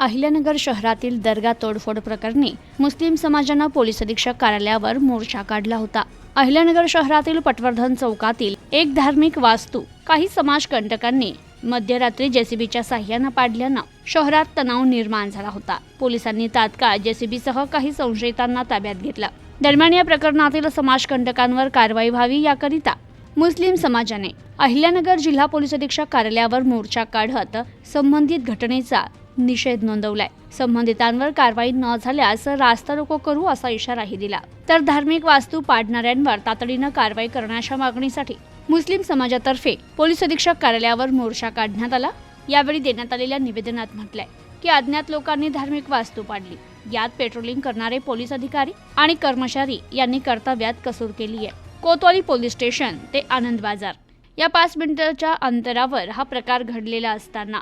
अहिल्यानगर शहरातील दर्गा तोडफोड प्रकरणी मुस्लिम समाजानं पोलीस अधीक्षक कार्यालयावर मोर्चा काढला होता. अहिल्यानगर शहरातील पटवर्धन चौकातील एक धार्मिक वास्तू काही समाजकंटकांनी मध्यरात्री जेसीबीच्या साह्यानं पाडल्यानं शहरात तणाव निर्माण झाला होता. पोलिसांनी तात्काळ जेसीबीसह काही संशयितांना ताब्यात घेतलं. दरम्यान या प्रकरणातील समाजकंटकांवर कारवाई व्हावी याकरिता मुस्लिम समाजाने अहिल्यानगर जिल्हा पोलीस अधीक्षक कार्यालयावर मोर्चा काढत संबंधित घटनेचा निषेध नोंदवलाय. संबंधितांवर कारवाई न झाल्यास रास्ता रोको करू असा इशाराही दिला. तर धार्मिक वास्तू पाडणाऱ्यांवर तातडीनं कारवाई करण्याच्या मागणीसाठी मुस्लिम समाजातर्फे पोलीस अधीक्षक कार्यालयावर मोर्चा काढण्यात आला. यावेळी देण्यात आलेल्या निवेदनात म्हटलंय की अज्ञात लोकांनी धार्मिक वास्तू पाडली. यात पेट्रोलिंग करणारे पोलीस अधिकारी आणि कर्मचारी यांनी कर्तव्यात कसूर केली आहे. कोतवाली पोलीस स्टेशन ते आनंद बाजार. या पाच मिनिटाच्या अंतरावर हा प्रकार घडलेला असताना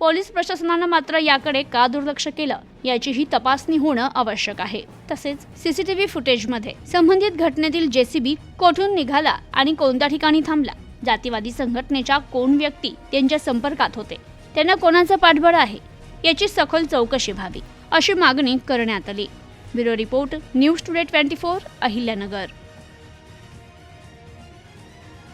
पोलीस प्रशासनानं मात्र याकडे का दुर्लक्ष केलं याचीही तपासणी होणं आवश्यक आहे. तसेच सीसीटीव्ही फुटेजमध्ये संबंधित घटनेतील जेसीबी कोठून निघाला आणि कोणत्या ठिकाणी थांबला जातीवादी संघटनेच्या कोण व्यक्ती त्यांच्या संपर्कात होते त्यांना कोणाचं पाठबळ आहे याची सखोल चौकशी व्हावी अशी मागणी करण्यात आली. Bureau report news today twenty four Ahilyanagar.